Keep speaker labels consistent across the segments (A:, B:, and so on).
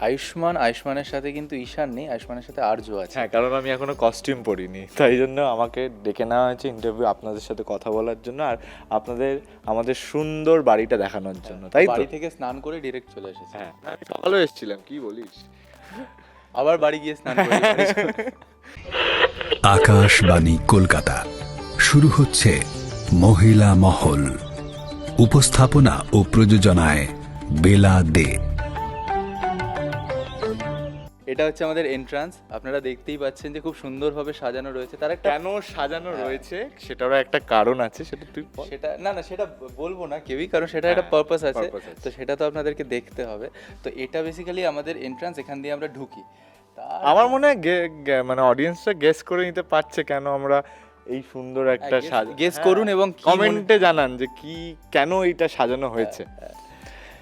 A: আয়ুষ্মান আয়ুষ্মানের সাথে কিন্তু ঈশান নেই আয়ুষ্মানের সাথে আর্য আছে।
B: হ্যাঁ কারণ আমি এখনও কস্টিউম পরিনি। তাই জন্য আমাকে ডেকে নেওয়া হয়েছে ইন্টারভিউ আপনাদের সাথে কথা বলার জন্য আর আপনাদের আমাদের সুন্দর বাড়িটা দেখানোর জন্য। তাই তো?
A: বাড়ি থেকে স্নান করে ডিরেক্ট চলে এসেছে।
B: হ্যাঁ আমি সকালেও এসেছিলাম কি বলিস?
A: আবার বাড়ি গিয়ে স্নান করে
C: আকাশবাণী কলকাতা। শুরু হচ্ছে মহিলা মহল। উপস্থাপনা ও প্রযোজনায় বেলা দে।
A: এটা হচ্ছে আমাদের এন্ট্রান্স আপনারা দেখতেই পাচ্ছেন যে খুব সুন্দরভাবে সাজানো রয়েছে। তার একটা
B: কেন সাজানো রয়েছে? সেটারও একটা কারণ আছে সেটা তুই
A: সেটা না না সেটা বলব না কেউই কারণ সেটা একটা
B: হ্যাঁ,
A: পারপাস আছে। তো সেটা তো আপনাদেরকে দেখতে হবে। তো এটা বেসিক্যালি আমাদের এন্ট্রান্স এখান দিয়ে আমরা ঢুকি।
B: আমার মনে হয় মানে অডিয়েন্সটা গেস করে নিতে পারছে কেন আমরা এই সুন্দর একটা সাজ
A: guess করুন এবং
B: কমেন্টে জানান যে কি কেন এটা সাজানো হয়েছে।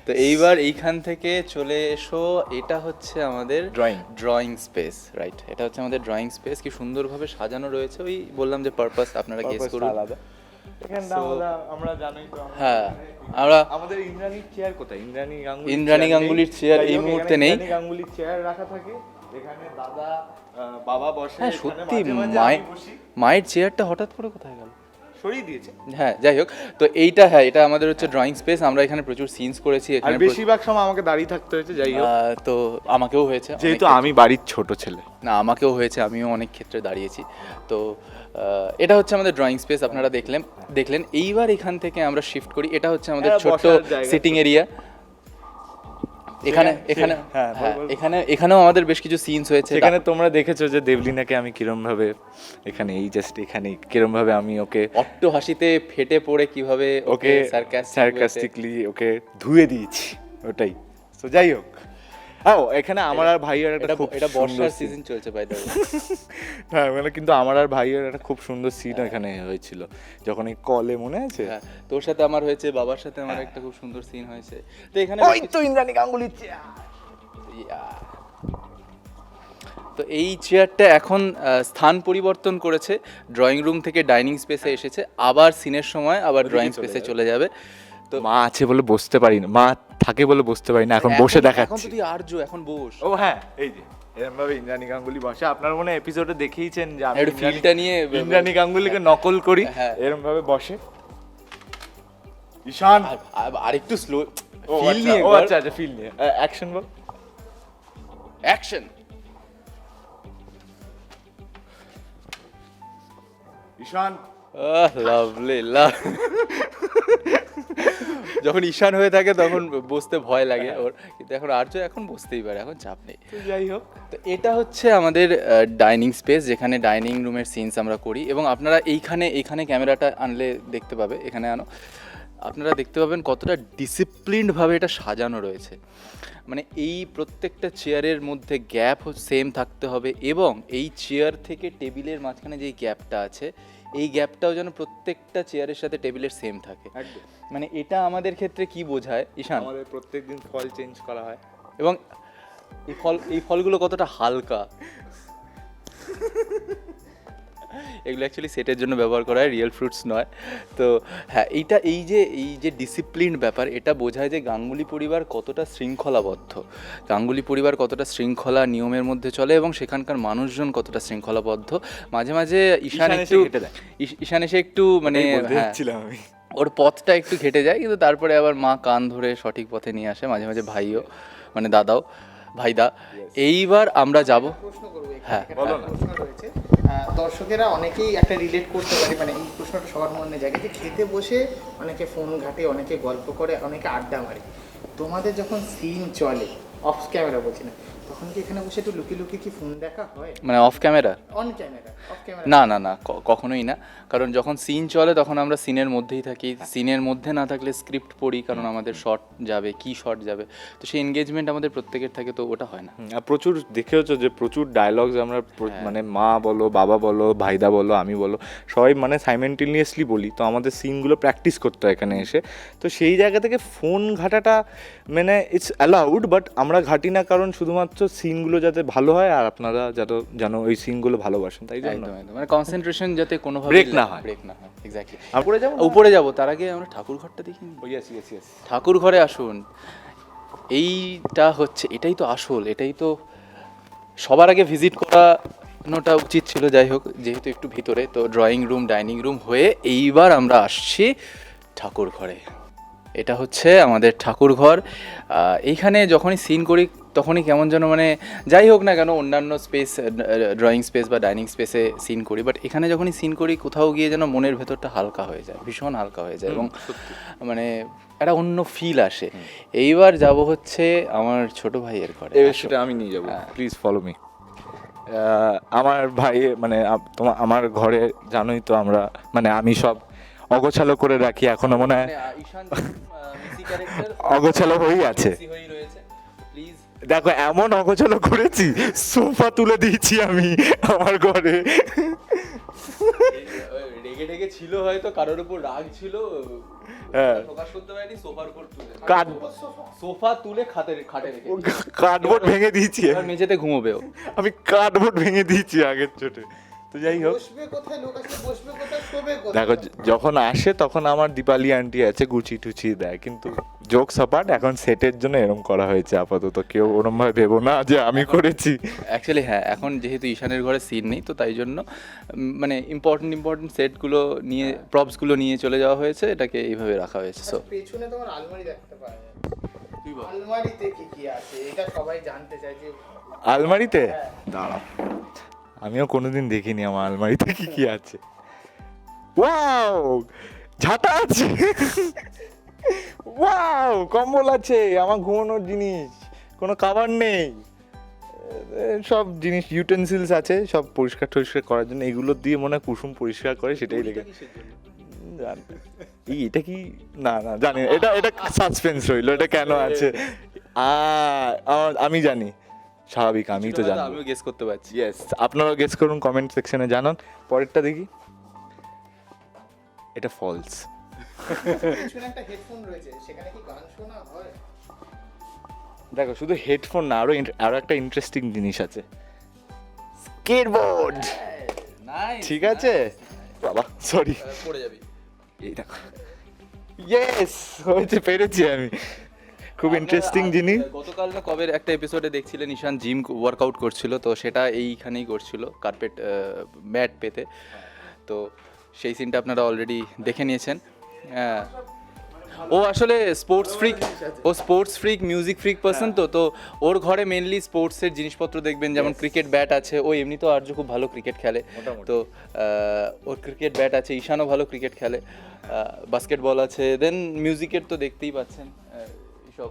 A: তো এইবার এইখান থেকে চলে এসো। এটা হচ্ছে আমাদের
B: ড্রয়িং
A: ড্রয়িং স্পেস রাইট এটা হচ্ছে আমাদের ড্রয়িং স্পেস কি সুন্দরভাবে সাজানো রয়েছে। ওই বললাম যে পারপাস আপনারা গেস করুন।
B: আলাদা। আমরা আমরা তো
A: হ্যাঁ আমরা
B: আমাদের ইন্দ্রাণীর চেয়ার কোথায়? ইন্দ্রাণী গাঙ্গুলি
A: ইন্দ্রাণী গাঙ্গুলির chair এই মুহূর্তে নেই।
B: গাঙ্গুলির চেয়ার রাখা থাকে। এখানে দাদা বাবা বসে
A: হ্যাঁ সত্যি মায়ের চেয়ারটা হঠাৎ করে কোথায় গেল?
B: সরিয়ে দিয়েছে।
A: হ্যাঁ যাই হোক তো এইটা হ্যাঁ এটা আমাদের হচ্ছে ড্রয়িং স্পেস আমরা এখানে প্রচুর সিনস করেছি এখানে
B: বেশিরভাগ সময় আমাকে দাঁড়িয়ে থাকতে হয়েছে যাই হোক।
A: আহ, তো আমাকেও হয়েছে অনেক
B: যেহেতু আমি বাড়ির ছোট ছেলে।
A: না আমাকেও হয়েছে আমিও অনেক ক্ষেত্রে দাঁড়িয়েছি। তো আহ, এটা হচ্ছে আমাদের ড্রয়িং স্পেস আপনারা দেখলেন দেখলেন। এইবার এখান থেকে আমরা শিফট করি এটা হচ্ছে আমাদের
B: ছোট
A: ছোট্ট
B: বসার জায়গা।
A: সিটিং এরিয়া এখানে এখানে
B: হ্যাঁ,
A: হ্যাঁ। এখানে এখানেও আমাদের বেশ কিছু সিনস হয়েছে।
B: এখানে তোমরা দেখেছ যে দেবলিনাকে আমি কিরম ভাবে এখানে এই জাস্ট এখানে কিরম ভাবে আমি ওকে
A: অট্ট হাসিতে ফেটে পড়ে কীভাবে
B: ওকে সার্কাস্টিকলি ওকে ধুয়ে দিয়েছি ওটাই। তো যাই হোক। ও, এখানে আমার আর ভাইয়ের একটা খুব
A: এটা বর্ষার সিজন চলছে বাই দ্য
B: হ্যাঁ মানে কিন্তু আমার আর ভাইয়ের একটা খুব সুন্দর সিন এখানে হয়েছিল যখন এই কলে মনে আছে?
A: হ্যাঁ তোর সাথে আমার হয়েছে বাবার সাথে আমার একটা খুব সুন্দর সিন হয়েছে। তো এখানে
B: হ্যাঁ। ওই তো ইন্দ্রাণী গাঙ্গুলির চেয়ার
A: তো এই চেয়ারটা এখন স্থান পরিবর্তন করেছে ড্রয়িং রুম থেকে ডাইনিং স্পেসে এসেছে আবার সিনের সময় আবার ড্রয়িং স্পেসে চলে যাবে। তো
B: মা আছে বলে বসতে পারি না মা থাকে বলে বসতে পারি না এখন বসে
A: এখন
B: দেখাচ্ছি।
A: তো তুই আর্য এখন বস।
B: ও হ্যাঁ এই যে এরকম ভাবে ইন্দ্রাণী গাঙ্গুলি বসে। আপনার মনে এপিসোডে দেখেইছেন যে আমি
A: ফিলটা নিয়ে
B: ইন্দ্রাণী গাঙ্গুলিকে নকল করি
A: হ্যাঁ।
B: এরকম ভাবে বসে। ঈশান!
A: আর- আরেকটু স্লো
B: ও
A: ফিল
B: আচ্ছা,
A: নিয়ে
B: ও আচ্ছা আচ্ছা ফিল নিয়ে। অ্যাকশন বল।
A: অ্যাকশন
B: ঈশান!
A: লাভলি লাভ যখন ঈশান হয়ে থাকে তখন বসতে ভয় লাগে ওর। কিন্তু এখন আর্য এখন বসতেই পারে এখন চাপ নেই।
B: যাই হোক।
A: তো এটা হচ্ছে আমাদের ডাইনিং স্পেস যেখানে ডাইনিং রুমের সিনস আমরা করি। এবং আপনারা এইখানে এইখানে ক্যামেরাটা আনলে দেখতে পাবে এখানে আনো। আপনারা দেখতে পাবেন কতটা ডিসিপ্লিনডভাবে এটা সাজানো রয়েছে। মানে এই প্রত্যেকটা চেয়ারের মধ্যে গ্যাপ সেম থাকতে হবে এবং এই চেয়ার থেকে টেবিলের মাঝখানে যে গ্যাপটা আছে এই গ্যাপটাও যেন প্রত্যেকটা চেয়ারের সাথে টেবিলের সেম থাকে। মানে এটা আমাদের ক্ষেত্রে কি বোঝায়? ঈশান?
B: আমাদের প্রত্যেকদিন ফল চেঞ্জ করা হয়।
A: এবং এই ফল এই ফলগুলো কতটা হালকা? এগুলো অ্যাকচুয়ালি সেটের জন্য ব্যবহার করা হয় রিয়েল ফ্রুটস নয়। তো হ্যাঁ এইটা এই যে এই যে ডিসিপ্লিন ব্যাপার এটা বোঝায় যে গাঙ্গুলি পরিবার কতটা শৃঙ্খলাবদ্ধ। গাঙ্গুলি পরিবার কতটা শৃঙ্খলা নিয়মের মধ্যে চলে এবং সেখানকার মানুষজন কতটা শৃঙ্খলাবদ্ধ। মাঝে মাঝে ঈশান একটু ঈশান এসে একটু মানে হ্যাঁ,
B: আমি।
A: ওর পথটা একটু ঘেটে যায় কিন্তু তারপরে আবার মা কান ধরে সঠিক পথে নিয়ে আসে মাঝে মাঝে ভাইও মানে দাদাও। ভাইদা এইবার আমরা যাব।
D: প্রশ্ন করব
A: হ্যাঁ,
B: বলো না।
D: প্রশ্ন রয়েছে। আহ, দর্শকেরা অনেকেই একটা রিলেট করতে পারে মানে এই প্রশ্নটা সবার মনে জাগে যে খেতে বসে অনেকে ফোন ঘাটে অনেকে গল্প করে অনেকে আড্ডা মারে। তোমাদের যখন সিন চলে অফ ক্যামেরা বলছি না তখন কি এখানে বসে একটু লুকিয়ে লুকিয়ে কি ফোন দেখা হয়?
A: মানে off camera
D: on camera off camera
A: না না না ক- কখনোই না। কারণ যখন সিন চলে তখন আমরা সিনের মধ্যেই থাকি। সিনের মধ্যে না থাকলে স্ক্রিপ্ট পড়ি কারণ আমাদের শর্ট যাবে কি শর্ট যাবে। তো সেই এনগেজমেন্ট আমাদের প্রত্যেকের থাকে তো ওটা হয় না।
B: আর প্রচুর দেখেওছো যে প্রচুর ডায়লগস আমরা মানে মা বলো বাবা বলো ভাইদা বলো আমি বলো সবাই মানে সাইমেন্টেনিয়াসলি বলি। তো আমাদের সিনগুলো প্র্যাকটিস করতে হয় এখানে এসে। তো সেই জায়গা থেকে ফোন ঘাটাটা মানে ইটস অ্যালাউড বাট আমরা ঘাটি না কারণ শুধুমাত্র সিনগুলো যাতে ভালো হয় আর আপনারা যাতে যেন ওই সিনগুলো ভালোবাসেন তাই জন্য।
A: মানে কনসেন্ট্রেশন যাতে কোনোভাবে
B: Break না হয়।
A: ব্রেক না হয়। এক্স্যাক্টলি
B: উপরে যাব
A: উপরে যাব তার আগে আমরা ঠাকুর ঘরটা দেখি। ঠাকুর ঘরে আসুন। এইটা হচ্ছে এটাই তো আসল এটাই তো সবার আগে ভিজিট করানোটা উচিত ছিল যাই হোক যেহেতু একটু ভিতরে তো ড্রয়িং রুম ডাইনিং রুম হয়ে এইবার আমরা আসছি ঠাকুর ঘরে। এটা হচ্ছে আমাদের ঠাকুর ঘর। এইখানে যখনই সিন করি তখনই কেমন যেন মানে যাই হোক না কেন অন্যান্য স্পেস ড্রয়িং স্পেস বা ডাইনিং স্পেসে সিন করি বাট এখানে যখনই সিন করি কোথাও গিয়ে যেন মনের ভেতরটা হালকা হয়ে যায় ভীষণ হালকা হয়ে যায় এবং মানে একটা অন্য ফিল আসে। এইবার যাব হচ্ছে আমার ছোট ভাইয়ের ঘরে।
B: এবার সেটা আমি নিয়ে যাব। প্লিজ ফলো মি আমার ভাই মানে তোমার আমার ঘরে জানোই তো আমরা মানে আমি সব অগোছালো করে রাখি এখনও মনে হয়।
A: মানে,
B: অগোছালো হয়েই আছে। দেখো এমন অগোছালো করেছি সোফা তুলে দিয়েছি আমি আমার ঘরে।
A: রেগে রেগে ছিল হয়তো কারোর উপর রাগ ছিল।
B: হ্যাঁ।
A: প্রকাশ করতে পারেনি সোফার উপর তুলে। সোফা তুলে খাটে খাটে রেখে
B: কার্ডবোর্ড ভেঙে দিয়েছি।
A: মেঝেতে ঘুমোবে ও।
B: আমি কার্ডবোর্ড ভেঙে দিয়েছি আগের চোটে। তো যাই হোক। দেখো যখন আসে তখন আমার দীপালি আন্টি আছে গুচি টুচি দেয় কিন্তু জোক সাপাট এখন সেটের জন্য এরম করা হয়েছে আপাতত। কেউ ওরম ভাবে ভেবো না যে আমি করেছি।
A: অ্যাকচুয়ালি হ্যাঁ এখন যেহেতু ঈশানের ঘরে সিন নেই তো তাই জন্য মানে ইম্পর্টেন্ট ইম্পর্টেন্ট সেটগুলো নিয়ে প্রপসগুলো নিয়ে চলে যাওয়া হয়েছে এটাকে এইভাবে রাখা হয়েছে সো
D: আচ্ছা, পেছনে তোমার আলমারি দেখতে পাওয়া যায়। আলমারিতে কি কি আছে? এটা সবাই জানতে চায় যে
B: আলমারিতে? দাঁড়াও। আমিও কোনোদিন দেখিনি আমার আলমারিতে কি কি আছে। ওয়াও! ঝাঁটা আছে! ওয়াও কম্বল আছে আমার ঘুমানোর জিনিস কোনো কাভার নেই। সব জিনিস ইউটেন্সিলস আছে সব পরিষ্কার টরিষ্কার করার জন্য এগুলো দিয়ে মনে হয় কুসুম পরিষ্কার করে সেটাই লেগে। এটা কি? না না জানি। এটা এটা সাসপেন্স রইল এটা কেন আছে? আমি জানি স্বাভাবিক আমি তো জানি
A: আমিও গেস করতে পারছি।
B: ইয়েস আপনারাও গেস করুন কমেন্ট সেকশনে জানান। পরেরটা দেখি। এটা ফলস
D: পেছনে একটা হেডফোন রয়েছে সেখানে কি গান শোনা হয়?
B: দেখো শুধু হেডফোন না আরও আরও একটা ইন্টারেস্টিং জিনিস আছে। স্কেটবোর্ড ঠিক আছে? বাবা সরি
A: পড়ে যাবি।
B: এই দেখো। ইয়েস হয়েছে পেরেছি আমি। খুব ইন্টারেস্টিং জিনিস।
A: গতকাল না কবের একটা এপিসোডে দেখছিলেন ঈশান জিম ওয়ার্কআউট করছিল তো সেটা এইখানেই করছিল কার্পেট ম্যাট পেতে। তো সেই সিনটা আপনারা অলরেডি দেখে নিয়েছেন। হ্যাঁ। ও আসলে স্পোর্টস ফ্রিক ও sports freak music freak person তো তো ওর ঘরে মেনলি স্পোর্টসের জিনিসপত্র দেখবেন যেমন ক্রিকেট ব্যাট আছে ও এমনি তো আর্য খুব ভালো ক্রিকেট খেলে। তো ওর ক্রিকেট ব্যাট আছে ঈশানও ভালো ক্রিকেট খেলে। বাস্কেটবল আছে দেন মিউজিকের তো দেখতেই পাচ্ছেন সব এইসব।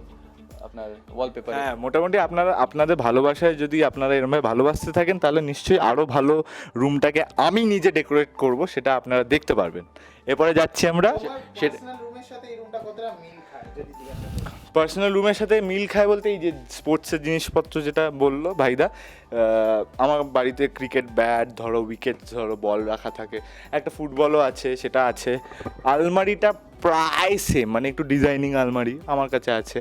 A: আপনার ওয়ালপেপার
B: হ্যাঁ মোটামুটি আপনারা আপনাদের ভালোবাসায় যদি আপনারা এরমভাবে ভালোবাসতে থাকেন তাহলে নিশ্চয়ই আরও ভালো রুমটাকে আমি নিজে ডেকোরেট করব সেটা আপনারা দেখতে পারবেন। এরপরে যাচ্ছি আমরা।
A: সেটা-
D: পার্সোনাল রুমের সাথে মিল খায়
B: বলতে এই যে স্পোর্টসের জিনিসপত্র যেটা বলল ভাইদা আমার বাড়িতে ক্রিকেট ব্যাট ধরো উইকেট ধরো বল রাখা থাকে একটা ফুটবলও আছে সেটা আছে। আলমারিটা প্রায় সেম মানে একটু ডিজাইনিং আলমারি আমার কাছে আছে।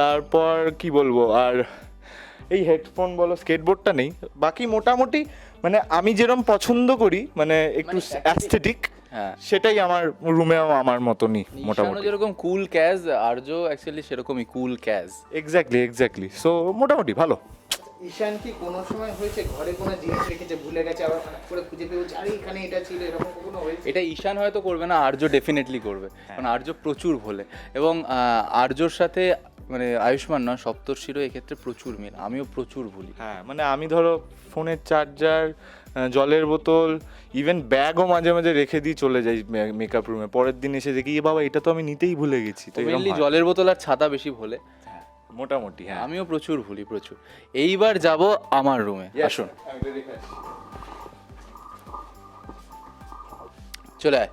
B: তারপর কি বলব আর এই হেডফোন বলো স্কেটবোর্ডটা নেই। বাকি মোটামুটি মানে আমি যেরকম পছন্দ করি মানে একটু
A: মানে
B: অ্যাস্থেটিক
A: হ্যাঁ
B: সেটাই আমার রুমেও আমার মতনই মোটামুটি।
A: যেরকম কুল ক্যাজ আর্য অ্যাকচুয়ালি সেরকমই cool cause
B: exactly exactly so মোটামুটি ভালো।
D: ঈশান কি কোনো সময় হয়েছে ঘরে কোনো জিনিস রেখেছে ভুলে গেছে আবার হঠাৎ করে খুঁজে পেয়েছে আরে এখানে এটা ছিল এরকম কখনো হয়েছে?
A: এটা ঈশান হয়তো করবে না আর্য ডেফিনেটলি করবে। কারণ আর্য প্রচুর ভোলে। এবং আর্যর সাথে মানে আয়ুষ্মান না সপ্তর্ষিরও এক্ষেত্রে প্রচুর মিল। আমিও প্রচুর ভুলি।
B: হ্যাঁ মানে আমি ধরো ফোনের চার্জার জলের বোতল ইভেন ব্যাগও মাঝে মাঝে রেখে দিয়ে চলে যাই মেকআপ রুমে পরের দিন এসে দেখি "এ বাবা এটা তো আমি নিতেই ভুলে গেছি। তো
A: জলের বোতল আর ছাতা বেশি ভোলে।
B: মোটামুটি হ্যাঁ।
A: আমিও প্রচুর ভুলি প্রচুর। এইবার যাব আমার রুমে আসুন। চলে আয়।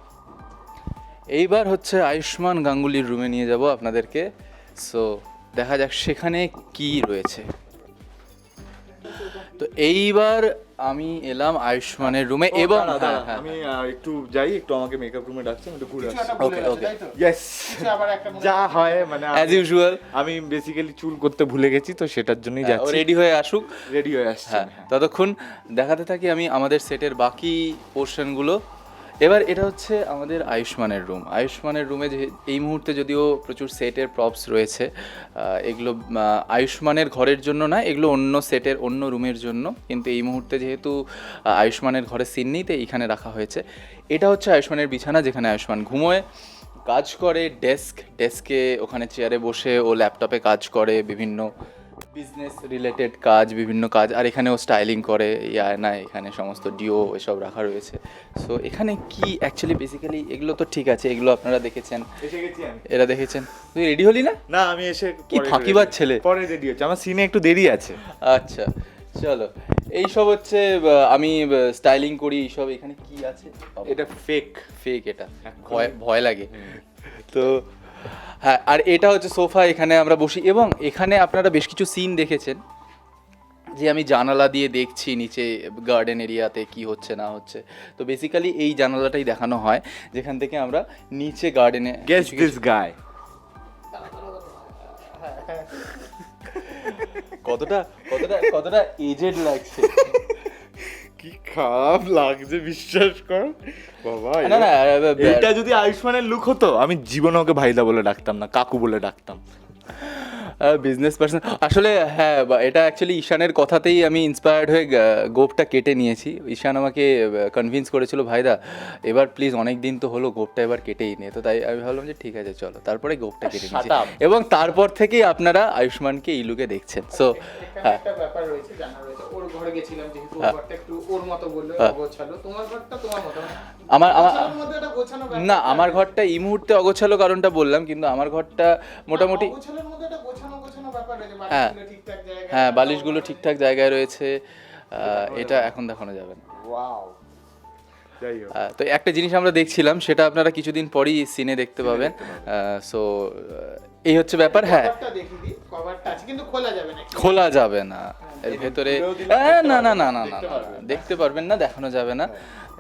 A: এইবার হচ্ছে আয়ুষ্মান গাঙ্গুলির রুমে নিয়ে যাব আপনাদেরকে। সো দেখা যাক সেখানে কি রয়েছে। তো এইবার আমি এলাম আয়ুষ্মানের রুমে এবং হ্যাঁ, হ্যাঁ,
B: আমি একটু যাই একটু আমাকে মেকআপ রুমে ডাকছে আমি একটু ঘুরে আসছি
A: okay.
D: তাই তো?
B: ইয়েস
D: আবার একটা
B: যা হয় মানে
A: অ্যাজ ইউজুয়াল
B: আমি বেসিক্যালি চুল করতে ভুলে গেছি তো সেটার জন্যই যাচ্ছি।
A: রেডি হয়ে আসুক।
B: রেডি হয়ে আসছি
A: হ্যাঁ
B: হ্যাঁ।
A: ততক্ষণ দেখাতে থাকি আমি আমাদের সেটের বাকি পোর্শনগুলো এবার এটা হচ্ছে আমাদের আয়ুষ্মানের রুম আয়ুষ্মানের রুমে যে এই মুহূর্তে যদিও প্রচুর সেটের প্রপস রয়েছে এগুলো আয়ুষ্মানের ঘরের জন্য না, এগুলো অন্য সেটের অন্য রুমের জন্য। কিন্তু এই মুহূর্তে যেহেতু আয়ুষ্মানের ঘরে সিন নেই তাই এখানে রাখা হয়েছে। এটা হচ্ছে আয়ুষ্মানের বিছানা, যেখানে আয়ুষ্মান ঘুমোয়, কাজ করে ডেস্ক ডেস্কে ওখানে চেয়ারে বসে, ও ল্যাপটপে কাজ করে, বিভিন্ন বিজনেস রিলেটেড কাজ বিভিন্ন কাজ আর এখানেও স্টাইলিং করে আয়না এখানে সমস্ত ডিও এসব রাখা রয়েছে। সো এখানে কি অ্যাকচুয়ালি বেসিক্যালি এগুলো তো ঠিক আছে এগুলো আপনারা দেখেছেন। এরা দেখেছেন? তুই রেডি হলি না?
B: না আমি এসে
A: কি
B: পরে
A: ফাঁকিবাজ ছেলে।
B: পরে রেডি হচ্ছে। আমার সিনে একটু দেরি আছে।
A: আচ্ছা চলো। এইসব হচ্ছে আমি স্টাইলিং করি এইসব এখানে কি আছে?
B: এটা ফেক
A: ফেক এটা। ভয় ভয় লাগে। তো হ্যাঁ আর এটা হচ্ছে সোফা এখানে আমরা বসি। এবং এখানে আপনারা বেশ কিছু সিন দেখেছেন যে আমি জানালা দিয়ে দেখছি নিচে গার্ডেন এরিয়াতে কি হচ্ছে না হচ্ছে। তো বেসিক্যালি এই জানালাটাই দেখানো হয় যেখান থেকে আমরা নিচে গার্ডেনে
B: গেস দিস গায়
A: কতটা কতটা কতটা এজেড লাগছে।
B: কি খারাপ লাগছে বিশ্বাস কর। বাবা
A: না না
B: এটা যদি আয়ুষ্মানের লুক হতো আমি জীবনে ওকে ভাইদা বলে ডাকতাম না কাকু বলে ডাকতাম।
A: বিজনেস পার্সন আসলে হ্যাঁ এটা অ্যাকচুয়ালি ঈশানের কথাতেই আমি ইন্সপায়ার্ড হয়ে গোপটা কেটে নিয়েছি। ঈশান আমাকে কনভিন্স করেছিল ভাইদা এবার প্লিজ অনেক দিন তো হলো গোপটা এবার কেটেই নে। তো তাই আমি ভাবলাম যে ঠিক আছে চলো। তারপরে গোপটা কেটে নিয়েছি। এবং তারপর থেকেই আপনারা আয়ুষ্মানকে এই লুকে দেখছেন। সো হ্যাঁ।
D: ব্যাপার রয়েছে জানা রয়েছে। ওর ঘরে গেছিলাম যেহেতু
A: হ্যাঁ।
D: ঘরটা একটু ওর মতো বলল
A: হ্যাঁ।
D: তোমার ঘরটা তোমার মতো?
A: আমার আমার
D: গোছানোর মধ্যে একটা গোছানো ব্যাপার
A: না আমার ঘরটা এই মুহূর্তে অগোছালো কারণটা বললাম কিন্তু আমার ঘরটা মোটামুটি
D: রয়েছে
A: হ্যাঁ।
D: বালিশগুলো ঠিকঠাক জায়গায়
A: হ্যাঁ বালিশগুলো ঠিকঠাক জায়গায় রয়েছে। এটা এখন দেখানো যাবে না। তো একটা জিনিস আমরা দেখছিলাম সেটা আপনারা কিছুদিন পরই সিনে দেখতে পাবেন। সো এই হচ্ছে ব্যাপার হ্যাঁ।
D: খোলা যাবে না।
A: খোলা যাবে না। এর ভেতরে না না না না না না, দেখতে পারবেন না দেখানো যাবে না।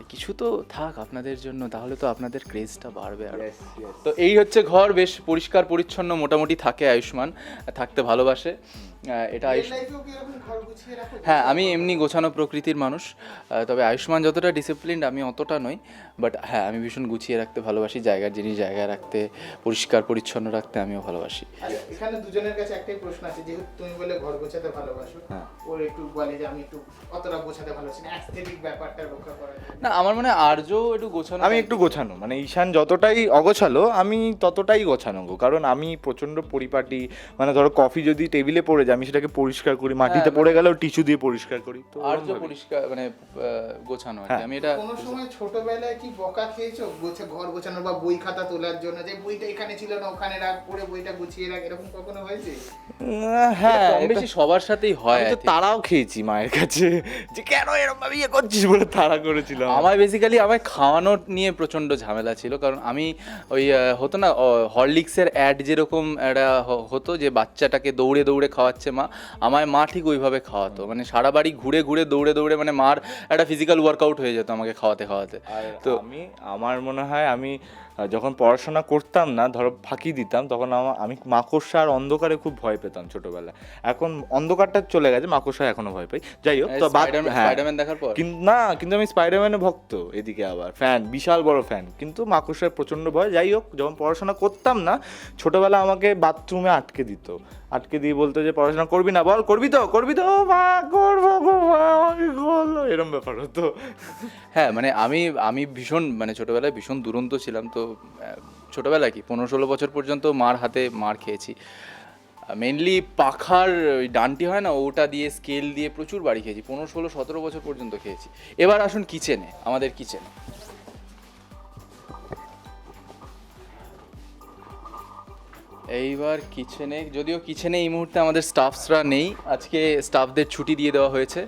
A: কিছু তো থাক আপনাদের জন্য তাহলে তো আপনাদের ক্রেজটা বাড়বে আর. তো এই হচ্ছে ঘর বেশ পরিষ্কার পরিচ্ছন্ন মোটামুটি থাকে আয়ুষ্মান থাকতে ভালোবাসে এটা আয়ুষ
D: গুছিয়ে রাখো
A: হ্যাঁ আমি এমনি গোছানো প্রকৃতির মানুষ। তবে আয়ুষ্মান যতটা ডিসিপ্লিনড আমি অতটা নই। বাট হ্যাঁ আমি ভীষণ গুছিয়ে রাখতে ভালোবাসি জায়গার জিনিস জায়গায় রাখতে পরিষ্কার পরিচ্ছন্ন রাখতে আমিও ভালোবাসি।
D: আচ্ছা, এখানে দুজনের কাছে একটাই প্রশ্ন আছে যেহেতু তুমি বলে ঘর গোছাতে ভালোবাসো
A: হ্যাঁ।
D: ওর একটু বলে যে আমি একটু অতটা গোছাতে ভালোবাসি না অ্যাস্থেটিক ব্যাপারটা রক্ষা করার
A: না আমার মনে হয় আর্য একটু গোছানো
B: আমি একটু গোছানো মানে ঈশান যতটাই অগোছালো আমি ততটাই গোছানো গো। কারণ আমি প্রচণ্ড পরিপাটি মানে ধরো কফি যদি টেবিলে পড়ে যায় আমি সেটাকে পরিষ্কার করি মাটিতে
A: হ্যাঁ,
B: পড়ে গেলেও টিস্যু দিয়ে পরিষ্কার করি তো
A: আর্য
B: ওরমভাবেই।
A: পরিষ্কার মানে গোছানো আর কি।
B: হ্যাঁ।
A: আমি এটা
D: কোনো সময় ছোটবেলায় কি বকা খেয়েছো গোছা ঘর গোছানোর বা বই খাতা তোলার জন্য যে বইটা এখানে ছিল না ওখানে রাখ পরে বইটা গুছিয়ে রাখ এরকম কখনো হয়েছে
B: হ্যাঁ
A: কম বেশি সবার সাথেই হয়
B: তো তারাও খেয়েছি মায়ের কাছে যে কেন এরকম ভাবে ইয়ে করছিস বলে তারা করেছিল
A: আমার বেসিক্যালি আমায় খাওয়ানোর নিয়ে প্রচণ্ড ঝামেলা ছিল কারণ আমি ওই হতো না হরলিক্সের অ্যাড যেরকম একটা হতো যে বাচ্চাটাকে দৌড়ে দৌড়ে খাওয়াচ্ছে মা। আমায় মা ঠিক ওইভাবে খাওয়াতো। মানে সারা বাড়ি ঘুরে ঘুরে দৌড়ে দৌড়ে মানে মার একটা ফিজিক্যাল ওয়ার্কআউট হয়ে যেত আমাকে খাওয়াতে খাওয়াতে। তো
B: আমি আমার মনে হয় আমি যখন পড়াশোনা করতাম না ধরো ফাঁকি দিতাম তখন আমার আমি মাকড়সা আর অন্ধকারে খুব ভয় পেতাম ছোটবেলায়। এখন অন্ধকারটা চলে গেছে মাকড়সা এখনও ভয় পাই। যাই হোক তো
A: স্পাইডারম্যান
B: হ্যাঁ।
A: দেখার পর?
B: কিন্তু না কিন্তু আমি স্পাইডারম্যানের ভক্ত এদিকে আবার ফ্যান বিশাল বড় ফ্যান কিন্তু মাকড়সার প্রচণ্ড ভয়। যাই হোক যখন পড়াশোনা করতাম না ছোটবেলা আমাকে বাথরুমে আটকে দিত। আটকে দিয়ে বলতো যে পড়াশোনা করবি না? বল করবি তো করবি তো "ও মা করব এরম ব্যাপার হতো।
A: হ্যাঁ মানে আমি আমি ভীষণ মানে ছোটবেলায় ভীষণ দুরন্ত ছিলাম তো আহ, ছোটবেলায় কি পনেরো ষোলো বছর পর্যন্ত মার হাতে মার খেয়েছি। মেনলি পাখার ওই ডানটি হয় না ওটা দিয়ে স্কেল দিয়ে প্রচুর বাড়ি খেয়েছি পনেরো ষোলো সতেরো বছর পর্যন্ত খেয়েছি। এবার আসুন কিচেনে আমাদের কিচেনে এইবার কিচেনে যদিও কিচেনে এই মুহূর্তে আমাদের স্টাফসরা নেই আজকে স্টাফদের ছুটি দিয়ে দেওয়া হয়েছে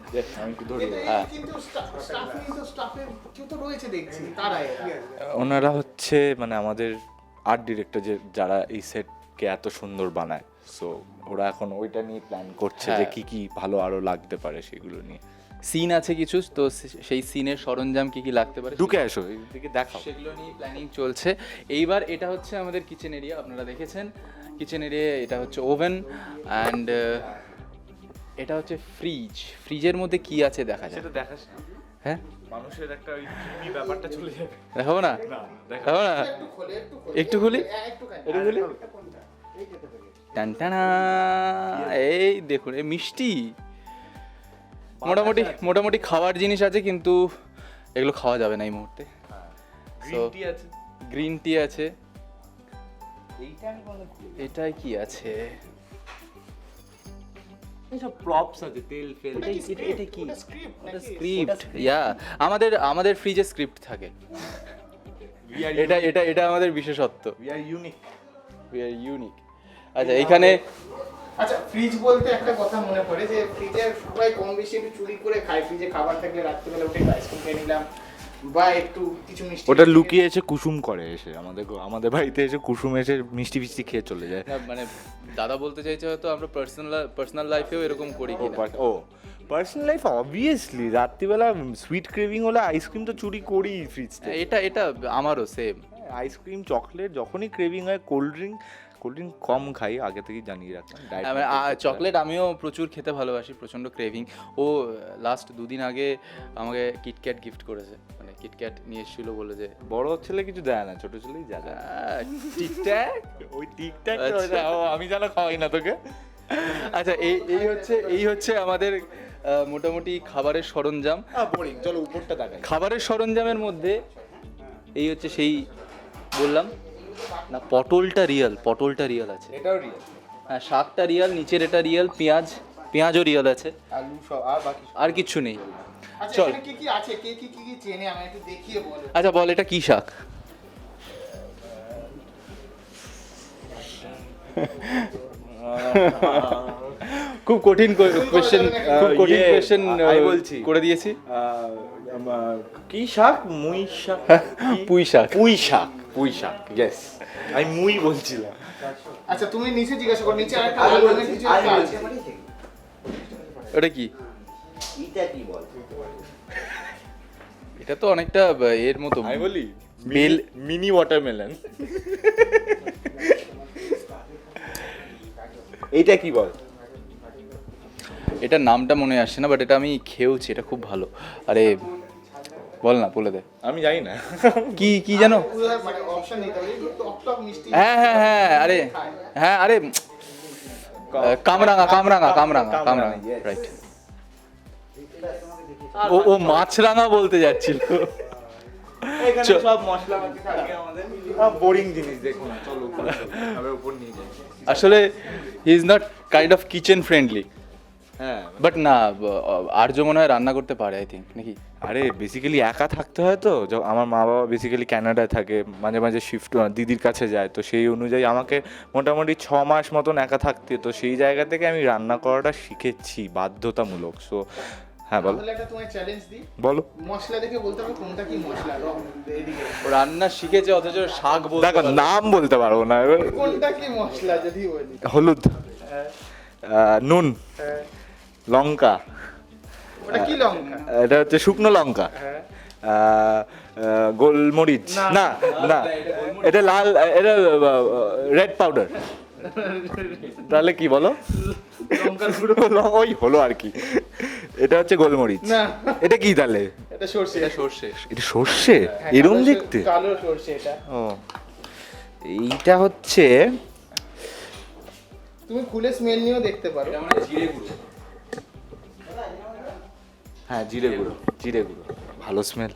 A: হ্যাঁ।
D: কিন্তু স্টাফ কিন্তু স্টাফের কেউ তো রয়েছে দেখছি তারাই
B: ওনারা হচ্ছে মানে আমাদের আর্ট ডিরেক্টর যে যারা এই সেটকে এত সুন্দর বানায় সো ওরা এখন ওইটা নিয়ে প্ল্যান করছে যে
A: হ্যাঁ।
B: কি কি ভালো আরও লাগতে পারে সেগুলো নিয়ে
A: সিন আছে কিছু তো সেই সিনের সরঞ্জাম কি কি লাগতে পারে
B: ঢুকে আসো এইদিকে দেখাও।
A: সেগুলো নিয়ে প্ল্যানিং চলছে। এইবার এটা হচ্ছে আমাদের কিচেন এরিয়া আপনারা দেখেছেন। কিচেন এরিয়া এটা হচ্ছে ওভেন অ্যান্ড এটা হচ্ছে ফ্রিজ ফ্রিজের মধ্যে কি আছে দেখা যায়
B: সেটা দেখাস না।
A: হ্যাঁ?
B: মানুষের একটা ওই ব্যাপারটা চলে যাবে।
A: দেখাবো না? দেখাবো। না?
D: একটু খোলে একটু খোলে।
A: একটু খুলি?
D: হ্যাঁ,
A: খুলি। টানটানা এই দেখুন এই মিষ্টি। মোটামুটি মোটামুটি খাওয়ার জিনিস আছে কিন্তু এগুলো খাওয়া যাবে না এই মুহূর্তে।
B: গ্রিন টি আছে।
A: গ্রিন টি আছে। এটাই কি আছে? ইয়া আমাদের আমাদের ফ্রিজে স্ক্রিপ্ট থাকে। এটা এটা এটা আমাদের বিশেষত্ব।
B: We are unique
A: we are unique আচ্ছা এখানে
D: আচ্ছা ফ্রিজ বলতে একটা কথা মনে পড়ে যে ফ্রিজে সবাই কম বেশি একটু চুরি করে খায়। ফ্রিজে খাবার থাকলে রাত্রিবেলা উঠে আইসক্রিম খেয়ে নিলাম বা একটু কিছু মিষ্টি
B: ওটা লুকিয়ে এসে কুসুম করে এসে আমাদের আমাদের বাড়িতে এসে কুসুম এসে মিষ্টি ফিষ্টি খেয়ে চলে যায়।
A: মানে দাদা বলতে চাইছে হয়তো আমরা পার্সোনাল পার্সোনাল লাইফেও এরকম করি
B: ও
A: কিনা।
B: ও পার্সোনাল লাইফ অবভিয়াসলি রাত্রিবেলা সুইট ক্রেভিং হলে আইসক্রিম তো চুরি করি ফ্রিজ
A: এটা এটা আমারও সেম
B: আইসক্রিম চকলেট যখনই ক্রেভিং হয় কোল্ড ড্রিঙ্ক কোল্ড ড্রিঙ্ক কম খাই আগে থেকেই জানিয়ে রাখলাম
A: চকলেট আমিও প্রচুর খেতে ভালোবাসি প্রচণ্ড ক্রেভিং ও লাস্ট দুদিন আগে আমাকে কিটক্যাট গিফট করেছে মানে কিটক্যাট নিয়ে এসেছিল বলে যে
B: বড় ছেলে কিছু দেয় না ছোট ছেলেই যা
A: টিকট্যাক?
B: ওই টিকটাক
A: আচ্ছা।
B: আমি জানো খাওয়াই না তোকে।
A: আচ্ছা এই এই হচ্ছে এই হচ্ছে আমাদের মোটামুটি খাবারের সরঞ্জাম।
B: বোরিং চলো উপরটা তাকাই
A: খাবারের সরঞ্জামের মধ্যে এই হচ্ছে সেই বললাম। না পটলটা রিয়াল পটলটা রিয়াল আছে।
B: এটাও রিয়েল
A: হ্যাঁ শাকটা রিয়াল নিচের এটা রিয়াল পেঁয়াজ পেঁয়াজও রিয়াল আছে।
B: আলু সব আর বাকি
A: আর কিচ্ছু নেই।
D: আচ্ছা
A: চল।
D: কি কি আছে? কে কি কি কি চেনে? আমি একটু দেখিয়ে বলো।
A: আচ্ছা বল এটা কি শাক? খুব কঠিন কোয়েশ্চেন খুব কঠিন
B: ইয়ে,
A: কোয়েশ্চেন
B: আমি বলছি।
A: করে দিয়েছি।
B: কি শাক? মুই শাক?
A: পুঁই শাক।
B: পুঁই শাক। পুঁই শাক ইয়েস আমি মুই বলছিলাম।
D: আচ্ছা তুমি নিচে জিজ্ঞাসা করো নিচে আরেকটা লাল রঙের কিছু একটা আছে।
A: ওটা কি? এটা কি বল? এটা তো অনেকটা এর মতো
B: আমি বলি
A: বেল
B: মিনি ওয়াটারমেলন এইটা কি বল?
A: এটার নামটা মনে আসছে না বাট এটা আমি খেয়েওছি এটা খুব ভালো। আরে বল না বলে দে।
B: আমি জানি না।
A: কি কি জানো
D: মানে
A: হ্যাঁ হ্যাঁ হ্যাঁ আরে হ্যাঁ আরে কামরাঙা কামরাঙা কামরাঙা কামরাঙা রাইট ও ও মাছরাঙা বলতে যাচ্ছিল। চ-
B: সব মশলাপাতি বোরিং জিনিস দেখো না চলো উপরে চলো। আমরা উপর নিয়ে যাই।
A: আসলে he is not kind of kitchen friendly
B: হ্যাঁ।
A: বাট না আর্য মনে হয় রান্না করতে পারে আই থিঙ্ক নাকি?
B: আরে বেসিক্যালি একা থাকতে হয় তো? আমার মা বাবা বেসিক্যালি ক্যানাডায় থাকে মাঝে মাঝে শিফট দিদির কাছে যায়। তো সেই অনুযায়ী আমাকে মোটামুটি ছ মাস মতন একা থাকতে। তো সেই জায়গা থেকে আমি রান্না করাটা শিখেছি বাধ্যতামূলক। সো হ্যাঁ বলো।
D: তাহলে একটা তোমায় চ্যালেঞ্জ দিই।
B: বলো।
D: মশলা দেখে বলতে হবে কোনটা কি মশলা।
A: রান্না শিখেছে অথচ শাক বলতে
B: দেখো নাম বলতে পারব না। এবার
D: কোনটা কি মশলা যদি বলি।
B: হলুদ নুন লঙ্কা।
D: ওটা কি লঙ্কা?
B: এটা হচ্ছে শুকনো লঙ্কা। গোলমরিচ। না না এটা লাল এটা রেড পাউডার তাহলে কি বলো? ওই হলো আর কি। এটা হচ্ছে গোলমরিচ। এটা কি তাহলে?
D: এটা সর্ষে।
A: সর্ষে।
B: এটা সর্ষে?
D: হ্যাঁ,
B: এরম দেখতে?
D: কালো সর্ষে এটা।
B: ও। এইটা হচ্ছে
D: তুমি খুলে স্মেল নিয়েও দেখতে পারো।
A: মানে জিরে গুঁড়ো।
B: হ্যাঁ জিরে গুঁড়ো জিরে গুঁড়ো। ভালো স্মেল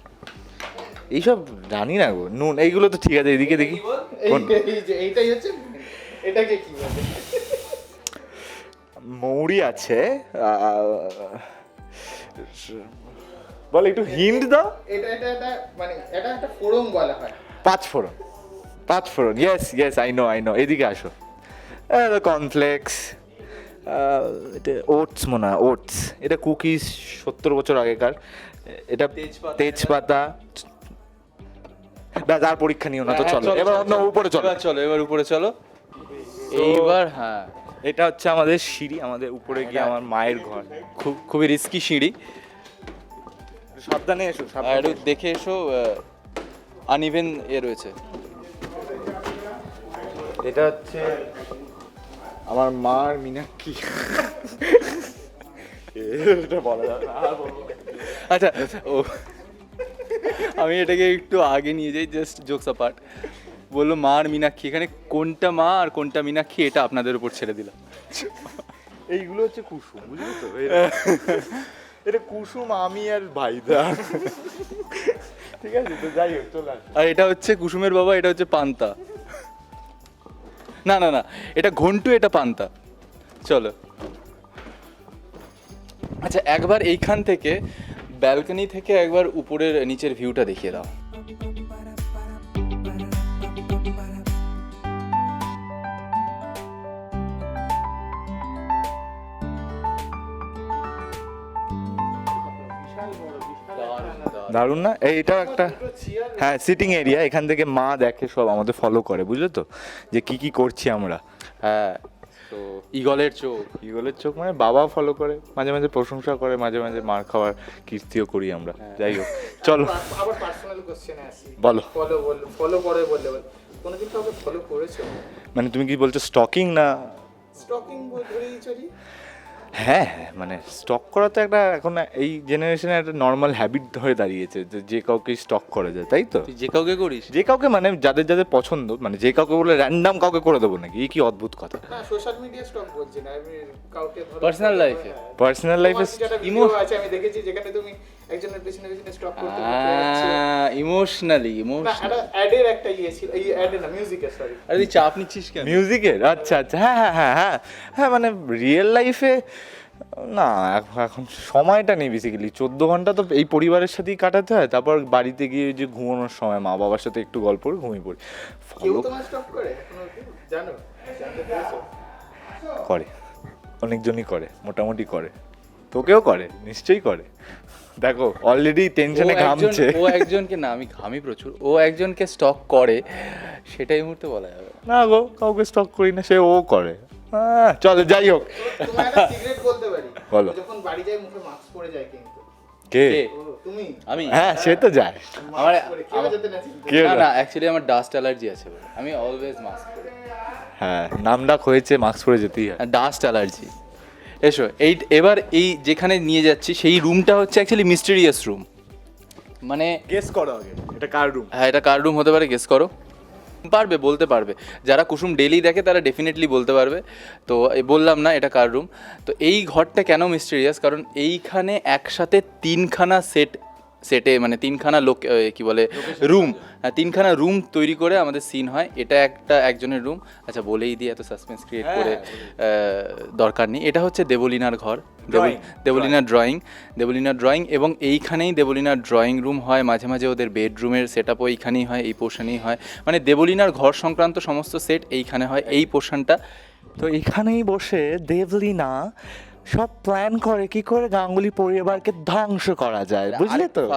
B: এইসব জানি না গো নুন এইগুলো তো ঠিক আছে এদিকে দেখি।
D: এই
B: কোন?
D: এই যে এইটাই হচ্ছে এটাকে কি বলে?
B: মৌরি আছে বল একটু হিন্ট দাও।
D: এটা এটা এটা মানে এটা একটা ফোড়ন বলা হয়।
B: পাঁচ ফোড়ন পাঁচ ফোড়ন। Yes yes I know I know এদিকে আসো। কর্নফ্লেক্স এটা ওটস মনে হয় ওটস এটা কুকিজ সত্তর বছর আগেকার। এটা
A: তেজপাতা।
B: ব্যাস আর পরীক্ষা নিও না তো
A: হ্যাঁ,
B: চলো। এবার অন্য উপরে চলো।
A: চলো এবার উপরে চলো। এইবার হ্যাঁ।
B: এটা হচ্ছে আমাদের সিঁড়ি আমাদের উপরে গিয়ে আমার মায়ের ঘর।
A: খুব খুবই রিস্কি সিঁড়ি।
B: সাবধানে এসো
A: একটু। দেখে এসো আনইভেন এ রয়েছে।
B: এটা হচ্ছে আমার মার মিনাক্ষী। এটা বলা যাবে না, আর
A: আচ্ছা ও আমি এটাকে একটু আগে নিয়ে যাই জাস্ট জোকস পার্ট বলল মা আর মীনাক্ষী এখানে কোনটা মা আর কোনটা মীনাক্ষী এটা আপনাদের উপর ছেড়ে দিলাম।
B: এইগুলো হচ্ছে কুসুম বুঝলি তো? এটা- এটা কুসুম আমি আর ভাইদা। ঠিক আছে তো যাই হোক চলে
A: আর এটা হচ্ছে কুসুমের বাবা এটা হচ্ছে পান্তা। না না না, এটা ঘন্টু, এটা পান্তা। চলো। আচ্ছা একবার এইখান থেকে, ব্যালকনি থেকে একবার উপরের, নিচের ভিউটা দেখিয়ে দাও।
B: দারুণ না? এইটাও একটা হ্যাঁ সিটিং এরিয়া এখান থেকে মা দেখে সব আমাদের ফলো করে বুঝলে তো? যে কি কি করছি আমরা।
A: হ্যাঁ তো ইগলের চোখ।
B: ইগলের চোখ মানে বাবা ফলো করে মাঝে মাঝে প্রশংসা করে মাঝে মাঝে মার খাওয়ার কীর্তিও করি আমরা। যাই হোক চলো।
D: আবার পার্সোনাল কোশ্চেনে আসি।
B: বলো।
D: ফলো ফলো করে বললে কোনোদিন কাউকে ফলো করেছ?
B: মানে তুমি কি বলছো স্টকিং না
D: স্টকিং ধরেই চলি।
B: হ্যাঁ হ্যাঁ মানে স্টক করা তো একটা এখন এই জেনারেশনে একটা নর্মাল হ্যাবিট হয়ে দাঁড়িয়েছে যে যে কাউকে স্টক করা যায় তাই তো
A: যে কাউকে করিস
B: যে কাউকে মানে যাদের যাদের পছন্দ মানে যে কাউকে বলে র্যান্ডাম কাউকে করে দেবো নাকি এই কি অদ্ভুত কথা
D: না সোশ্যাল মিডিয়া স্টক বলছি না আমি কাউকে পার্সোনাল
A: Personal life এ?
D: হ্যাঁ।
B: পার্সোনাল লাইফে
D: ইমো আছে আমি দেখেছি যেখানে তুমি একজনের পেছনে পেছনে স্টক করতে।
A: ইমোশনালি ইমোশনাল
D: একটা অ্যাডের একটা ইয়ে ছিল এই অ্যাডে না মিউজিকের সরি
A: আরে তুই চাপ নিচ্ছিস কেন?
B: মিউজিকের আচ্ছা আচ্ছা হ্যাঁ হ্যাঁ হ্যাঁ হ্যাঁ। হ্যাঁ মানে রিয়েল লাইফে না এখন- এখন সময়টা নেই বেসিক্যালি চোদ্দ ঘণ্টা তো এই পরিবারের সাথেই কাটাতে হয়। তারপর বাড়িতে গিয়ে যে ঘুমানোর সময় মা বাবার সাথে একটু গল্প করে ঘুমিয়ে পড়ি।
D: করে।
B: অনেকজনই করে মোটামুটি করে। তোকেও করে নিশ্চয়ই করে। দেখো অলরেডি টেনশনে ঘামছে।
A: ও একজনকে না আমি ঘামি প্রচুর। ও একজনকে স্টক করে সেটা এই মুহূর্তে বলা যাবে। না।
B: গো কাউকে স্টক করি না সে ও করে। হ্যাঁ চলো যাই হোক। বলো।
D: যখন বাড়ি যায় মুখে মাস্ক পরে যায় কিন্তু।
B: কে?
A: কে?
D: তুমি?
A: আমি?
B: হ্যাঁ সে তো যায়।
A: আমার
D: না।
A: না অ্যাকচুয়ালি আমার ডাস্ট অ্যালার্জি আছে বলে। আমি অলওয়েজ মাস্ক পরি।
B: হ্যাঁ নাম ডাক হয়েছে মাস্ক পরে যেতেই হয়।
A: ডাস্ট অ্যালার্জি এসো এই এবার এই যেখানে নিয়ে যাচ্ছি সেই রুমটা হচ্ছে অ্যাকচুয়ালি মিস্টেরিয়াস রুম মানে
B: গেস করো আগে এটা কার রুম
A: হ্যাঁ এটা কার রুম হতে পারে গেস করো। পারবে বলতে পারবে। যারা কুসুম ডেলি দেখে তারা ডেফিনেটলি বলতে পারবে। তো বললাম না এটা কার রুম তো এই ঘরটা কেন মিস্টেরিয়াস কারণ এইখানে একসাথে তিনখানা সেট সেটে মানে তিনখানা লোক কি বলে রুম তিনখানা রুম তৈরি করে আমাদের সিন হয়। এটা একটা একজনের রুম আচ্ছা বলেই দিয়ে এত সাসপেন্স ক্রিয়েট করে দরকার নেই। এটা হচ্ছে দেবলিনার ঘর। দেবল- দেবলিনার ড্রয়িং দেবলিনার ড্রয়িং এবং এইখানেই দেবলিনার ড্রয়িং রুম হয়। মাঝে মাঝে ওদের বেডরুমের সেট আপও এইখানেই হয় এই পোর্শনেই হয়। মানে দেবলিনার ঘর সংক্রান্ত সমস্ত সেট এইখানে হয় এই পোর্শনটা
B: তো এখানেই বসে দেবলিনা সব প্ল্যান করে কি করে গাঙ্গুলি পরিবারকে ধ্বংস করা যায় বুঝলে তো?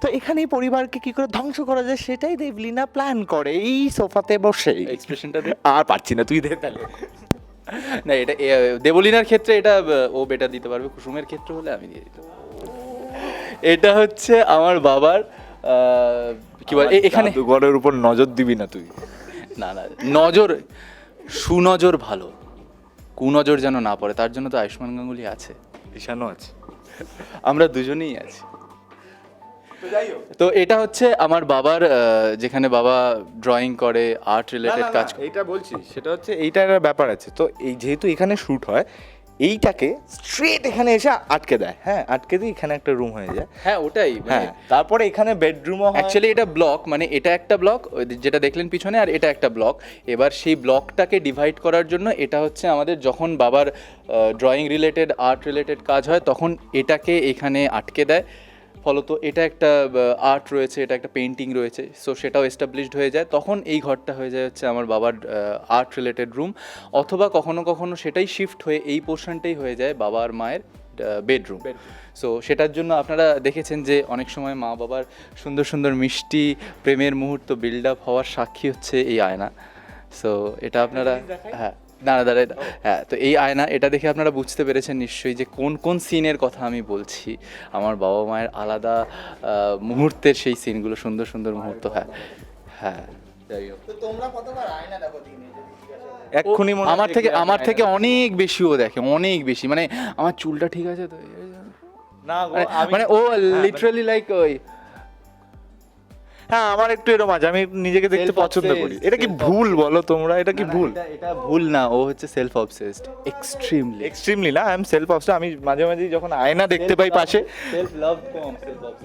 B: তো এখানেই পরিবারকে কি করে ধ্বংস করা যায় সেটাই দেবলিনা প্ল্যান করে এই সোফাতে বসে
A: এক্সপ্রেশনটা
B: আর পারছি না তুই দে তাহলে।
A: না এটা দেবলিনার ক্ষেত্রে এটা ও বেটার দিতে পারবে। কুসুমের ক্ষেত্রে হলে আমি দিয়ে দিতে পারব। এটা হচ্ছে আমার বাবার কি বলে এ- এখানে
B: ঘরের উপর নজর দিবি না তুই।
A: না না নজর সুনজর ভালো। কুনজর যেন না পড়ে তার জন্য তো আয়ুষ্মান গাঙ্গুলি আছে।
B: ঈশানও আছে।
A: আমরা দুজনেই আছি। তো এটা হচ্ছে আমার বাবার যেখানে বাবা ড্রয়িং করে আর্ট রিলেটেড কাজ করে
B: এইটা বলছি সেটা হচ্ছে এইটার ব্যাপার আছে। তো এই যেহেতু এখানে শ্যুট হয় এইটাকে স্ট্রেট এখানে এসে আটকে দেয়। হ্যাঁ আটকে দিয়ে এখানে একটা রুম হয়ে যায়।
A: হ্যাঁ ওটাই
B: হ্যাঁ তারপরে এখানে বেডরুমও
A: অ্যাকচুয়ালি এটা ব্লক মানে এটা একটা ব্লক যেটা দেখলেন পিছনে আর এটা একটা ব্লক এবার সেই ব্লকটাকে ডিভাইড করার জন্য এটা হচ্ছে আমাদের যখন বাবার ড্রয়িং রিলেটেড আর্ট রিলেটেড কাজ হয় তখন এটাকে এখানে আটকে দেয়। ফলত এটা একটা আর্ট রয়েছে এটা একটা পেন্টিং রয়েছে সো সেটাও এস্টাবলিশড হয়ে যায়। তখন এই ঘরটা হয়ে যায় হচ্ছে আমার বাবার আর্ট রিলেটেড রুম অথবা কখনো কখনো সেটাই শিফট হয়ে এই পোর্শনটাই হয়ে যায় বাবার মায়ের বেডরুম সো সেটার জন্য আপনারা দেখেছেন যে অনেক সময় মা বাবার সুন্দর সুন্দর মিষ্টি প্রেমের মুহূর্ত বিল্ড আপ হওয়ার সাক্ষী হচ্ছে এই আয়না। সো এটা আপনারা হ্যাঁ। দাঁড়া দাঁড়া এটা হ্যাঁ তো এই আয়না এটা দেখে আপনারা বুঝতে পেরেছেন নিশ্চয়ই যে কোন কোন সিনের কথা আমি বলছি। আমার বাবা মায়ের আলাদা মুহূর্তের সেই সিনগুলো সুন্দর সুন্দর মুহূর্ত হ্যাঁ। হ্যাঁ। যাই হোক
D: তো তোমরা কতবার আয়না দেখো দিনে যদি জিজ্ঞাসা করি?
B: এক্ষুনি
A: আমার থেকে আমার থেকে অনেক বেশি ও দেখে অনেক বেশি। মানে আমার চুলটা ঠিক আছে তো?
B: না
A: মানে- মানে ও লিটারালি লাইক ওই
B: হ্যাঁ আমার একটু এরকম আছে আমি নিজেকে দেখতে পছন্দ করি। এটা কি ভুল বলো তোমরা? এটা কি ভুল?
A: এটা- এটা ভুল না ও হচ্ছে সেলফ অবসেসড এক্সট্রিমলি
B: এক্সট্রিমলি না আই এম সেলফ অবসেসড আমি মাঝে মাঝে যখন আয়না দেখতে পাই পাশে
A: সেলফ লাভ কম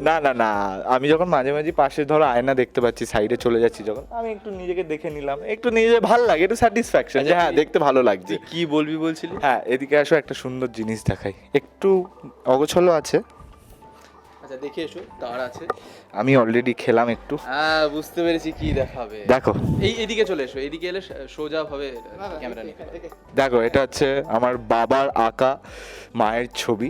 B: না না না আমি যখন মাঝে মাঝে পাশে ধরো আয়না দেখতে পাচ্ছি সাইডে চলে যাচ্ছি যখন আমি একটু নিজেকে দেখে নিলাম। একটু নিজে ভালো লাগে একটু স্যাটিসফ্যাকশন যে হ্যাঁ দেখতে ভালো লাগছে।
A: কি বলবি বলছিলি?
B: হ্যাঁ এদিকে আসো একটা সুন্দর জিনিস দেখাই। একটু অগোছলো আছে।
A: আচ্ছা দেখে এসো তার আছে।
B: আমি অলরেডি খেলাম একটু।
A: হ্যাঁ বুঝতে পেরেছি কি দেখাবে।
B: দেখো।
A: এই এদিকে চলে এসো এদিকে এলে সোজা ভাবে ক্যামেরা নিতে
B: দেখো এটা হচ্ছে আমার বাবার আঁকা মায়ের ছবি।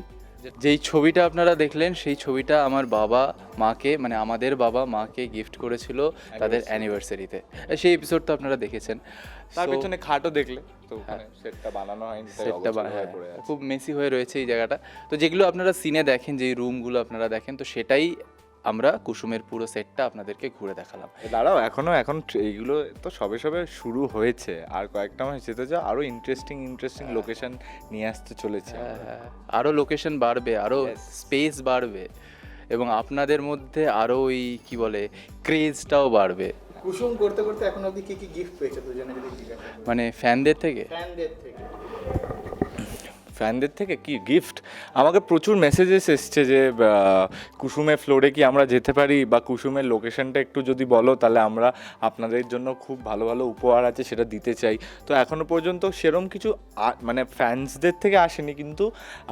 A: যেই ছবিটা আপনারা দেখলেন সেই ছবিটা আমার বাবা মাকে মানে আমাদের বাবা মাকে গিফট করেছিল তাদের অ্যানিভার্সারিতে সেই এপিসোড তো আপনারা দেখেছেন।
B: তার পিছনে খাটও দেখলে তো সেটটা বানানো হয়নি
A: সেটটা
B: হয়ে
A: হ্যাঁ। খুব মেসি হয়ে রয়েছে এই জায়গাটা। তো যেগুলো আপনারা সিনে দেখেন যে রুমগুলো আপনারা দেখেন তো সেটাই আমরা কুসুমের পুরো সেটটা আপনাদেরকে ঘুরে দেখালাম।
B: দাঁড়াও এখনও এখন এইগুলো তো সবে সবে শুরু হয়েছে। আর কয়েকটা মাস যেতে যা আরও ইন্টারেস্টিং ইন্টারেস্টিং লোকেশন নিয়ে আসতে চলেছে
A: হ্যাঁ, হ্যাঁ। আরও লোকেশন বাড়বে আরও স্পেস বাড়বে। এবং আপনাদের মধ্যে আরও ওই কি বলে ক্রেজটাও বাড়বে।
D: কুসুম করতে করতে এখন অবধি কি কি গিফট পেয়েছ দুজনে যদি
A: মানে ফ্যানদের থেকে?
D: ফ্যানদের থেকে।
B: ফ্যানদের থেকে কি গিফট আমাকে প্রচুর মেসেজেস এসছে যে কুসুমের ফ্লোরে কি আমরা যেতে পারি? বা কুসুমের লোকেশনটা একটু যদি বলো, তাহলে আমরা আপনাদের জন্য খুব ভালো ভালো উপহার আছে সেটা দিতে চাই। তো এখনও পর্যন্ত সেরম কিছু মানে ফ্যান্সদের থেকে আসেনি, কিন্তু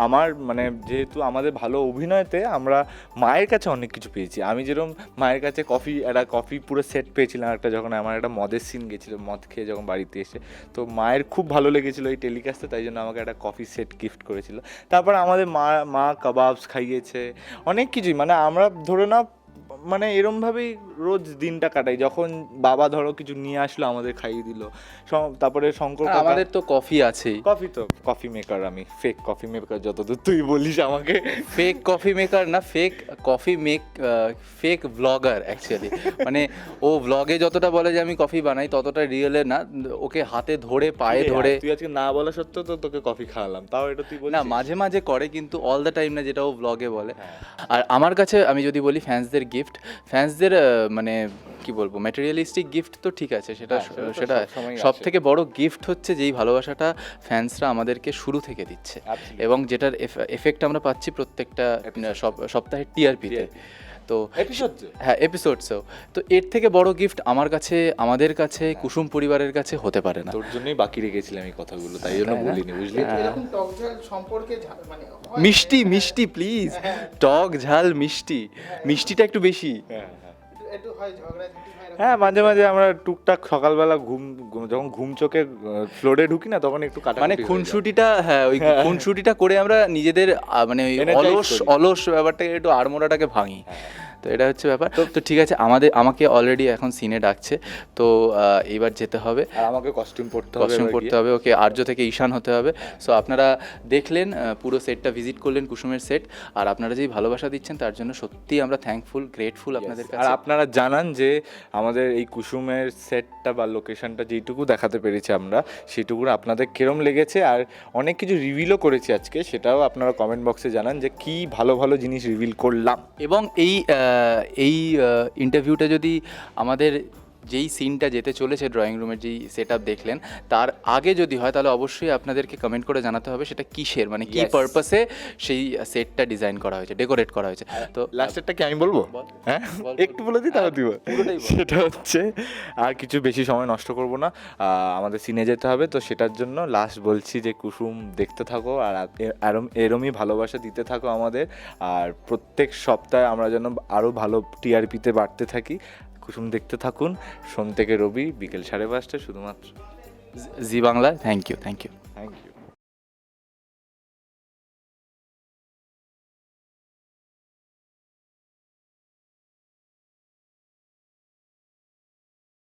B: আমার মানে যেহেতু আমাদের ভালো অভিনয়তে আমরা মায়ের কাছে অনেক কিছু পেয়েছি। আমি যেরকম মায়ের কাছে কফি একটা কফি পুরো সেট পেয়েছিলাম একটা যখন আমার একটা মদের সিন গেছিল, মদ খেয়ে যখন বাড়িতে এসে। তো মায়ের খুব ভালো লেগেছিলো এই টেলিকাস্টে তাই জন্য আমাকে একটা কফি সেট গিফট করেছিল। তারপর আমাদের মা মা কাবাবস খাইয়েছে অনেক কিছুই। মানে আমরা ধরে না মানে এরমভাবেই রোজ দিনটা কাটাই। যখন বাবা ধরো কিছু নিয়ে আসলো আমাদের খাইয়ে দিল তারপরে শঙ্কর
A: আমাদের তো কফি আছেই।
B: কফি তো কফি মেকার আমি ফেক কফি মেকার যতদূর তুই বলিস আমাকে।
A: ফেক কফি মেকার না fake coffee make fake blogger actually মানে ও ব্লগে যতটা বলে যে আমি কফি বানাই ততটা রিয়েলে না ওকে হাতে ধরে পায়ে ধরে।
B: তুই আজকে না বলা সত্ত্বেও তো তোকে কফি খাওয়ালাম তাও এটা তুই
A: না মাঝে মাঝে করে কিন্তু অল দ্য টাইম না যেটা ও ব্লগে বলে। আর আমার কাছে আমি যদি বলি ফ্যান্সদের গিফট ফ্যান্সদের মানে কি বলব ম্যাটেরিয়ালিস্টিক গিফট তো ঠিক আছে সেটা
B: হ্যাঁ, সেটা
A: সব থেকে বড় গিফট হচ্ছে যেই ভালোবাসাটা ফ্যান্সরা আমাদেরকে শুরু থেকে দিচ্ছে। এবং যেটার এফেক্ট আমরা পাচ্ছি প্রত্যেকটা সপ- সপ্তাহের টিআরপিতে তো? হ্যাঁ এপিসোডসও তো এর থেকে বড় গিফট আমার কাছে আমাদের কাছে কুসুম পরিবারের কাছে হতে পারে না।
B: তোর জন্যই বাকি রেখেছিলাম এই কথাগুলো তাই জন্য বলিনি বুঝলি?
D: এরকম টক ঝাল সম্পর্কে মানে
A: মিষ্টি মিষ্টি প্লিজ টক ঝাল মিষ্টি। মিষ্টিটা একটু বেশি।
B: হ্যাঁ, হ্যাঁ।
D: একটু- হয় ঝগড়া ঝাঁটি হয়
B: হ্যাঁ মাঝে মাঝে আমরা টুকটাক সকালবেলা ঘুম যখন ঘুম চোখে ফ্লোরে ঢুকি না তখন একটু কাটা
A: মানে খুনসুটিটা হ্যাঁ ওই খুনসুটিটা করে আমরা নিজেদের মানে অলস অলস ব্যাপারটাকে একটু আড়মোড়াটাকে ভাঙি। তো এটা হচ্ছে ব্যাপার। তো ঠিক আছে আমাদের আমাকে অলরেডি এখন সিনে ডাকছে। তো আহ, এইবার যেতে হবে।
B: আমাকে কস্টিউম পড়তে হবে
A: কস্টিউম পড়তে হবে ওকে আর্য থেকে ঈশান হতে হবে। সো আপনারা দেখলেন পুরো সেটটা ভিজিট করলেন কুসুমের সেট আর আপনারা যেই ভালোবাসা দিচ্ছেন তার জন্য সত্যিই আমরা থ্যাঙ্কফুল গ্রেটফুল আপনাদের কাছে।
B: আর আপনারা জানান যে আমাদের এই কুসুমের সেটটা বা লোকেশনটা যেইটুকু দেখাতে পেরেছি আমরা সেটুকু আপনাদের কিরম লেগেছে। আর অনেক কিছু রিভিলও করেছি আজকে সেটাও আপনারা কমেন্ট বক্সে জানান যে কি ভালো ভালো জিনিস রিভিল করলাম।
A: এবং এই এই ইন্টারভিউটা যদি আমাদের যেই সিনটা যেতে চলেছে ড্রয়িং রুমের যেই সেট দেখলেন তার আগে যদি হয় তাহলে অবশ্যই আপনাদেরকে কমেন্ট করে জানাতে হবে সেটা কিসের? মানে কি পারপাসে সেই সেটটা ডিজাইন করা হয়েছে ডেকোরেট করা হয়েছে? তো
B: লাস্টেরটা কি আমি বলব? হ্যাঁ। একটু বলে দিই তাও দিব।
A: পুরোটাই
B: সেটা হচ্ছে আর কিছু বেশি সময় নষ্ট করব না। আমাদের সিনে যেতে হবে তো সেটার জন্য লাস্ট বলছি যে কুসুম দেখতে থাকো আর এরম এরমই ভালোবাসা দিতে থাকো আমাদের। আর প্রত্যেক সপ্তাহে আমরা যেন আরও ভালো টিআরপিতে বাড়তে থাকি। কুসুম দেখতে থাকুন। সোম থেকে রবি, বিকেল সাড়ে পাঁচটা শুধুমাত্র।
A: Zee Bangla thank you thank you